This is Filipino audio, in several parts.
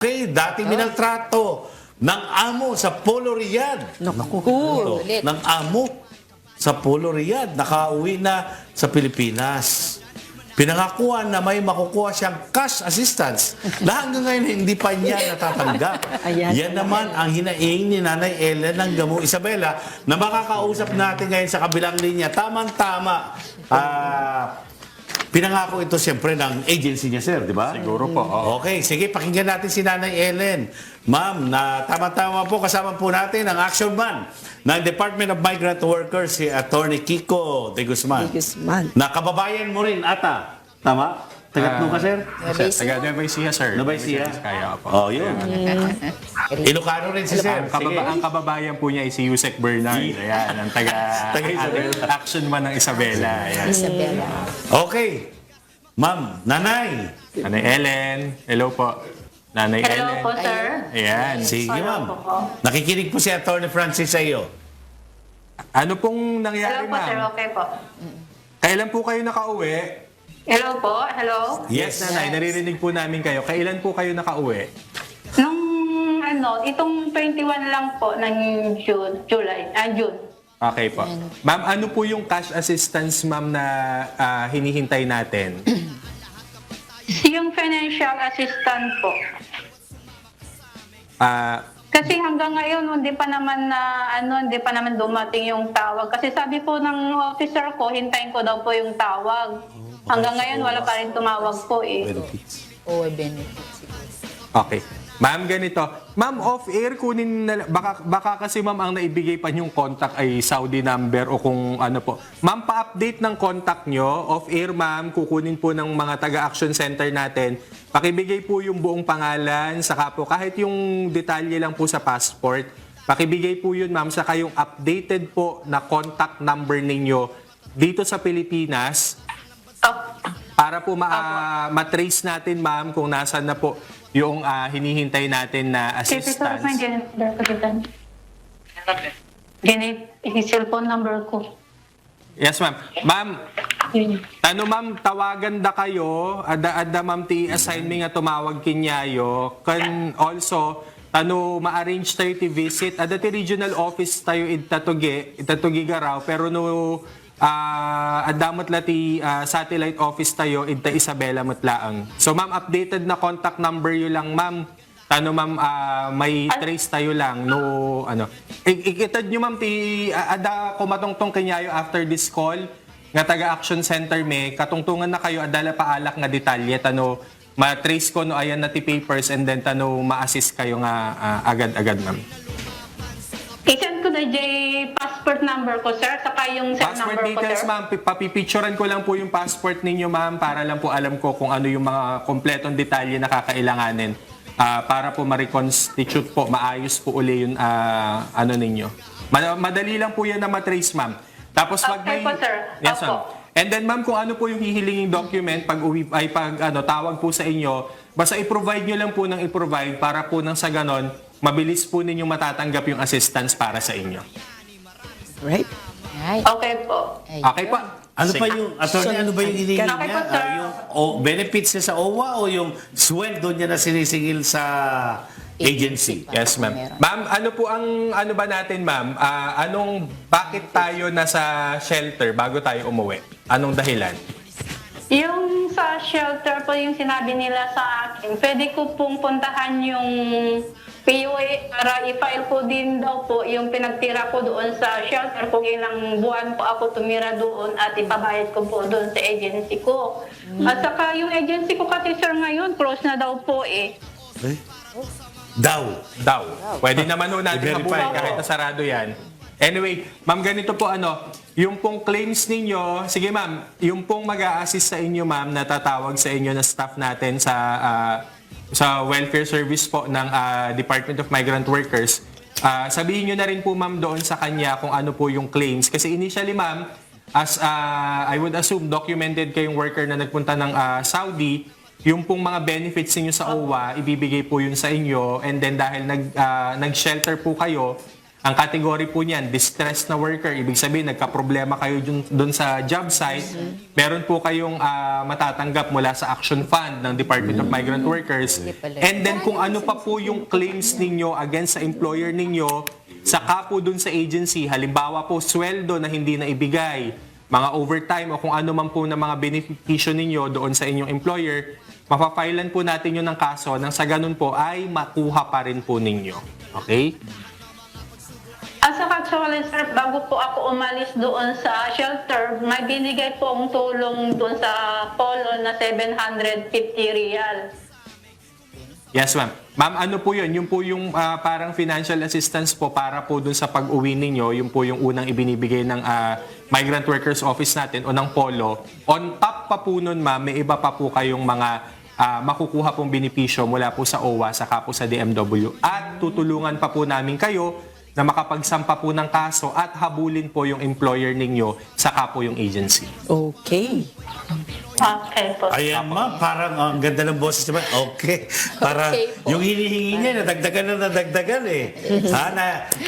Okay, dating minaltrato ng amo sa Polo Riyadh. Naku. Ito, Ulit. ng amo sa Polo Riyadh. Nakauwi na sa Pilipinas. Pinangakuan na may makukuha siyang cash assistance. Na hanggang ngayon hindi pa niya natatanggap. Ayan. Yan naman ang hinaing ni Nanay Ellen ng Gamo Isabela na makakausap natin ngayon sa kabilang linya. Tamang-tama. Ah, pinangako ito siyempre ng agency niya, sir, di ba? Siguro po, oo. Okay, sige, pakinggan natin si Nanay Ellen. Ma'am, na tama-tama po, kasama po natin ang action man ng Department of Migrant Workers, si Attorney Kiko de Guzman. De Guzman. Na kababayan mo rin, ata. Tama? Tagat mo ka, sir? Nueva Sir, taga Nueva Ecija, sir. Nueva Ecija? Kaya po. Oh, yun. Ilocano rin si sir. Ang, kababa, ang kababayan po niya ay si Yusek Bernard. Ayan, ang taga, Taga Isabela. action man ng Isabela. Ayan. Isabela. Okay. Ma'am, nanay. Nanay Ellen. Hello po. Nanay Hello Ellen. po, sir. Ayan. Sige, Hello ma'am. po. Nakikinig po si Attorney Francis sa iyo. Ano pong nangyari, Hello po, sir. ma'am? Okay po. Kailan po kayo nakauwi? Hello po. Hello. Yes, nanay. Naririnig po namin kayo. Kailan po kayo nakauwi? Ano, itong 21 lang po ng June, July, ah, June. Okay po. Ma'am, ano po yung cash assistance, ma'am, na ah, hinihintay natin? Yung financial assistant po. Ah, Kasi hanggang ngayon, hindi pa naman na, ano, hindi pa naman dumating yung tawag. Kasi sabi po ng officer ko, hintayin ko daw po yung tawag. Hanggang ngayon, wala pa rin tumawag po eh. O benefits. Okay. Ma'am, ganito. Ma'am, off-air, kunin na, baka, baka kasi ma'am ang naibigay pa yung contact ay Saudi number o kung ano po. Ma'am, pa-update ng contact nyo. Off-air, ma'am, kukunin po ng mga taga-action center natin. Pakibigay po yung buong pangalan, saka po kahit yung detalye lang po sa passport. Pakibigay po yun, ma'am, saka yung updated po na contact number ninyo dito sa Pilipinas para po ma- matrace natin, ma'am, kung nasan na po yung ah, hinihintay natin na sir, may assistance. number ko dito. Ganit, yung cellphone number ko. Yes, ma'am. Ma'am, Yun. Tano ma'am, tawagan da kayo, ada ada ma'am ti assign mi nga tumawag kinyayo. Kan also tano ma-arrange tayo ti visit ada ti regional office tayo itatugi, itatugi garaw pero no ah adamot la ti ah, satellite office tayo idta Isabela mutlaang. So ma'am, updated na contact number yo lang ma'am. Tano ma'am, ah, may trace tayo lang no ano. I- Ikitad nyo ma'am ti ah, ada kumatongtong kinyayo after this call nga taga action center me katungtungan na kayo adala paalak nga detalye tano ma-trace ko no ayan na ti papers and then tano ma-assist kayo nga ah, agad-agad ma'am. I-send ko na J passport number ko, sir, saka yung cell Passport number ko, details sir. ma'am, Pi- papipicturean ko lang po yung passport ninyo ma'am para lang po alam ko kung ano yung mga kompletong detalye na kakailanganin Ah, para po ma-reconstitute po, maayos po uli yung ah, ano ninyo. Ma- madali lang po yan na matrace ma'am. Tapos wag Okay may... po, sir. Yes Opo. ma'am. And then ma'am, kung ano po yung hihilinging document pag uwi ay pag ano tawag po sa inyo, basta i-provide nyo lang po ng i-provide para po nang sa ganon, mabilis po ninyong matatanggap yung assistance para sa inyo. Right? Right. Okay po. Okay po. Ano pa yung, attorney, ano ba yung hinihingi Okay niya? po, sir. Ah, yung o, benefits niya sa OWA o yung sweldo niya na sinisingil sa agency? Yes, ma'am. Ma'am, ano po ang ano ba natin, ma'am? Ah, anong bakit tayo nasa shelter bago tayo umuwi? Anong dahilan? Yung sa shelter po yung sinabi nila sa akin, pwede ko pong puntahan yung PUA para i-file ko din daw po yung pinagtira ko doon sa shelter kung ilang buwan po ako tumira doon at ipabayad ko po doon sa agency ko. At saka yung agency ko kasi sir ngayon, close na daw po eh. Eh? Daw. Daw. Pwede naman ho natin I-verify. habulin kahit na sarado yan. Anyway, ma'am, ganito po ano, yung pong claims ninyo, sige ma'am, yung pong mag assist sa inyo ma'am, natatawag sa inyo na staff natin sa ah, sa welfare service po ng ah, Department of Migrant Workers, ah, sabihin nyo na rin po ma'am doon sa kanya kung ano po yung claims. Kasi initially ma'am, as ah, I would assume documented kayong worker na nagpunta ng ah, Saudi, yung pong mga benefits niyo sa OWA, ibibigay po yun sa inyo and then dahil nag ah, nag-shelter po kayo, Ang category po niyan, distressed na worker, ibig sabihin nagka-problema kayo dun, dun sa job site, meron po kayong ah, matatanggap mula sa Action Fund ng Department of Migrant Workers. pala. And then kung ano pa po yung claims ninyo against sa employer ninyo, saka po dun sa agency, halimbawa po sweldo na hindi na ibigay, mga overtime o kung ano man po na mga benepisyo ninyo doon sa inyong employer, mapapailan po natin yun ng kaso nang sa ganun po ay makuha pa rin po ninyo. Okay? At saka actually, sir, bago po ako umalis doon sa shelter, may binigay po ang tulong doon sa polo na 750 real. Yes, ma'am. Ma'am, ano po yun? Yung po yung ah, parang financial assistance po para po dun sa pag-uwi ninyo, yung po yung unang ibinibigay ng ah, Migrant Workers Office natin o ng POLO. On top pa po nun, ma'am, may iba pa po kayong mga ah, makukuha pong benepisyo mula po sa OWA, saka po sa DMW. At tutulungan pa po namin kayo na makapagsampa po ng kaso at habulin po yung employer ninyo, saka po yung agency. Okay. Okay po. Ayan ma'am, parang ang ganda ng boses naman. Okay. Para Okay po. yung hinihingi niya, nadagdagan na nadagdagan eh. ha, na,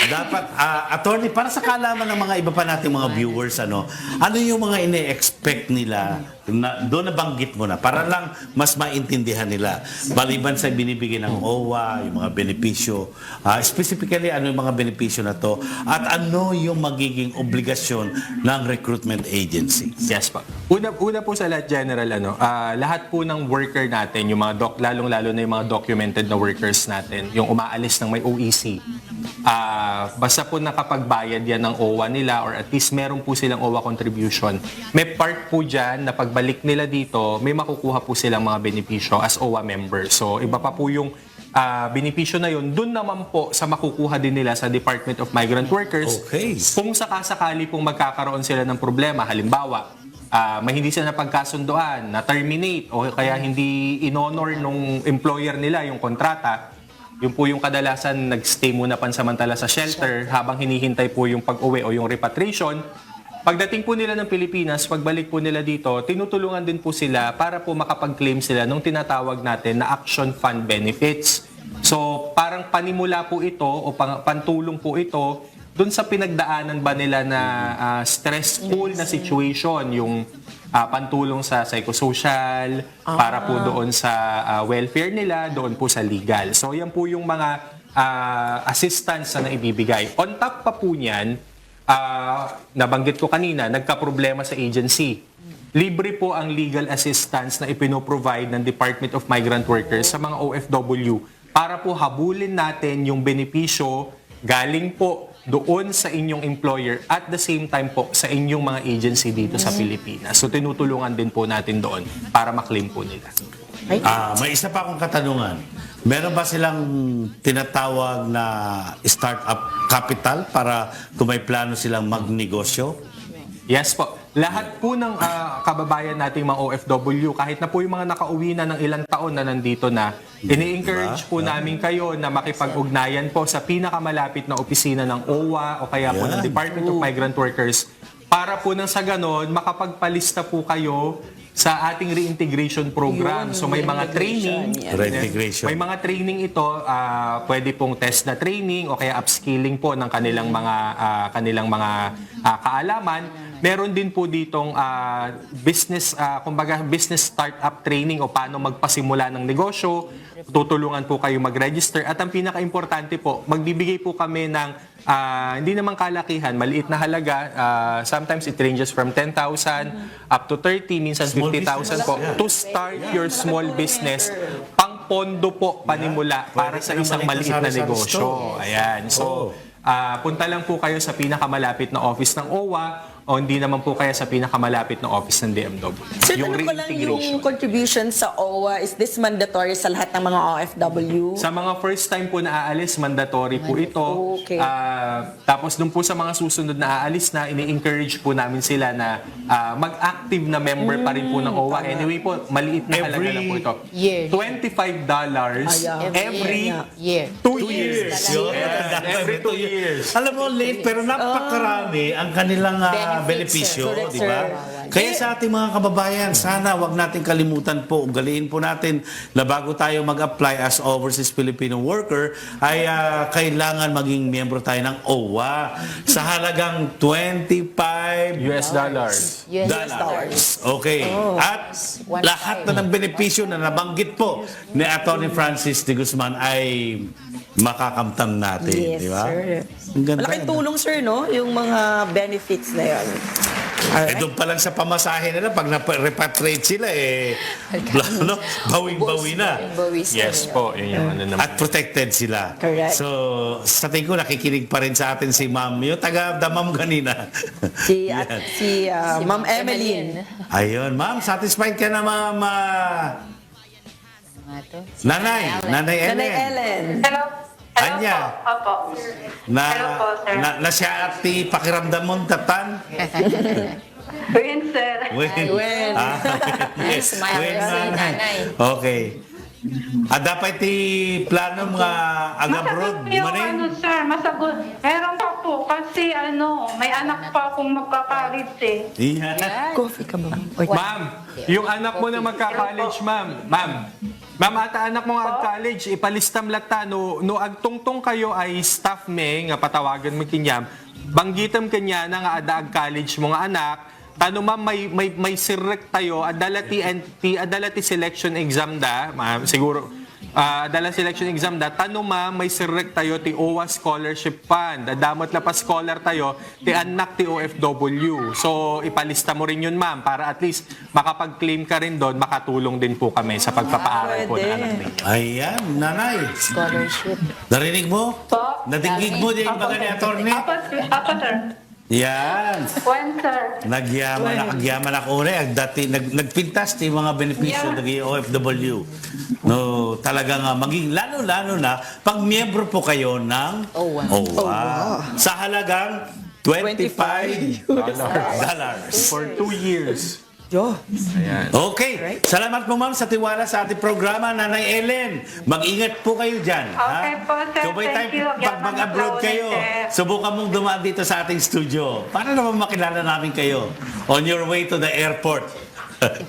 dapat, ah, attorney, para sa kalaman ng mga iba pa nating mga viewers, ano, ano yung mga ine-expect nila na doon nabanggit mo na para lang mas maintindihan nila. Baliban sa binibigay ng OWA yung mga benepisyo ah, specifically ano yung mga benepisyo na to? At ano yung magiging obligasyon ng recruitment agency? Yes po. Una, una po sa lahat general, ano, ah, lahat po ng worker natin, yung mga doc, lalong-lalo na yung mga documented na workers natin, yung umaalis ng may OEC, ah, basta po nakapagbayad yan ng OWA nila or at least meron po silang OWA contribution, may part po dyan na pagbalik nila dito, may makukuha po silang mga benepisyo as OWA members. So, iba pa po yung ah, benepisyo na yun, dun naman po sa makukuha din nila sa Department of Migrant Workers Okay. kung sakasakali pong magkakaroon sila ng problema, halimbawa, ah, may hindi sila napagkasundoan, na-terminate o kaya hindi inonor nung employer nila yung kontrata, yun po yung kadalasan nagstay muna pansamantala sa shelter habang hinihintay po yung pag-uwi o yung repatriation. Pagdating po nila ng Pilipinas, pagbalik po nila dito, tinutulungan din po sila para po makapag-claim sila nung tinatawag natin na Action Fund Benefits. So, parang panimula po ito o pang- pantulong po ito doon sa pinagdaanan ba nila na ah, stressful na situation, yung ah, pantulong sa psychosocial, para po doon sa ah, welfare nila, doon po sa legal. So, yan po yung mga ah, assistance na naibibigay. On top pa po niyan, ah, nabanggit ko kanina, nagka-problema sa agency. Libre po ang legal assistance na ipinoprovide ng Department of Migrant Workers sa mga OFW para po habulin natin yung benepisyo galing po doon sa inyong employer at the same time po sa inyong mga agency dito sa Pilipinas. So tinutulungan din po natin doon para maklaim po nila. Ah, may isa pa akong katanungan. Meron ba silang tinatawag na startup capital para kung may plano silang magnegosyo? Yes po. Lahat po ng ah, kababayan nating mga OFW, kahit na po yung mga nakauwi na ng ilang taon na nandito na, ini-encourage po namin kayo na makipag-ugnayan po sa pinakamalapit na opisina ng OWA o kaya po ng. Department of Migrant Workers para po nang sa ganon, makapagpalista po kayo sa ating reintegration program. Yun, so may mga training. reintegration, Reintegration. May mga training ito, ah, pwede pong test na training o kaya upskilling po ng kanilang mga ah, kanilang mga ah, kaalaman. Meron din po ditong ah, business ah, kumbaga business startup training o paano magpasimula ng negosyo. Tutulungan po kayo mag-register. At ang pinaka-importante po, magbibigay po kami ng ah, hindi naman kalakihan, maliit na halaga. Ah, sometimes it ranges from 10,000 up to 30, minsan Small 50,000 po. To start your small business pang pondo po panimula para sa isang maliit na negosyo. Ayan. So, ah, punta lang po kayo sa pinakamalapit na office ng OWA o hindi naman po kaya sa pinakamalapit na office ng DMW. Sir, tanong ko lang yung contribution sa OWA, is this mandatory sa lahat ng mga OFW? Sa mga first time po na aalis, mandatory po ito. Okay. Ah, tapos dun po sa mga susunod na aalis na, ini-encourage po namin sila na ah, mag-active na member pa rin po ng OWA. Anyway po, maliit na halaga Every lang po ito. year. $25 Ayan. every year. two years. Yes, every two years. Alam mo, late, pero napakarami ang kanilang ah, benepisyo, di ba? Kaya sa ating mga kababayan, sana wag natin kalimutan po, ugaliin po natin na bago tayo mag-apply as overseas Filipino worker, ay ah, kailangan maging miyembro tayo ng OWA sa halagang 25 US dollars. US dollars. Okay. Oh. At One lahat na ng benepisyo na nabanggit po ni Atty. Francis de Guzman ay makakamtan natin. Yes, di ba? sir. Ang ganda. Malaking tulong, sir, no? Yung mga benefits na yun. Eh Alright. doon pa lang sa pamasahe nila, pag na-repatriate sila, eh, ano, bawing-bawi na. Sila. Yes po, yun yung ano naman. At protected sila. Correct. So, sa tingin ko, nakikinig pa rin sa atin si ma'am. Yung taga-damam kanina. Si, at, si, ah, Si Ma'am Emeline. Ayun, ma'am, satisfied ka na, ma'am. to. nanay, nanay Ellen. Nanay Ellen. Hello? Anya. po. Opo. Na, Hello po, sir. na, na siya at ti pakiramdam mo, tatan. Win, sir. When? When? Ah, Yes, smile when, si nanay. nanay. Okay. Ah, dapat ti plano mga Masagot agabroad, yung ano, sir. Masagot. Meron pa po kasi ano, may anak pa akong magkakalit eh. Iya. Coffee ka ba? Or- Ma'am, yung anak mo na magka-college, ma'am. Ma'am, ma'am, ata anak mo nga college ipalistam lata, no, no agtungtong kayo ay staff me, nga patawagan mo kinyam, banggitam kanya na nga ada ag college mo nga anak, Tano ma'am, may, may, may sirrek tayo, adala ti, and, ti, adala ti selection exam da, ma'am, siguro, ah, adala selection exam da, tano ma'am, may sirrek tayo ti OWA Scholarship Fund, dadamot la pa scholar tayo, ti anak ti OFW. So, ipalista mo rin yun ma'am, para at least makapag-claim ka rin doon, makatulong din po kami sa pagpapaaral po ng anak ninyo. Ayan, nanay. Scholarship. Narinig mo? Po? Nadigig mo din ba ni attorney? Apo, apo, sir. Yan. When, sir. Nagyaman na agyaman ako. Ag dati nag nagpintas ti mga benepisyo Yeah. ng OFW. No, talaga nga maging lalo lalo na pag miyembro po kayo ng OWA. OWA. Sa halagang 25 dollars. For two years. Yo. Ayan. Okay. Salamat po ma'am sa tiwala sa ating programa, Nanay Ellen. Mag-ingat po kayo dyan. Okay po, sir. Subay Thank tayo, you. pag Yaman mag-abroad kayo, sir. subukan mong dumaan dito sa ating studio. Para naman makilala namin kayo on your way to the airport.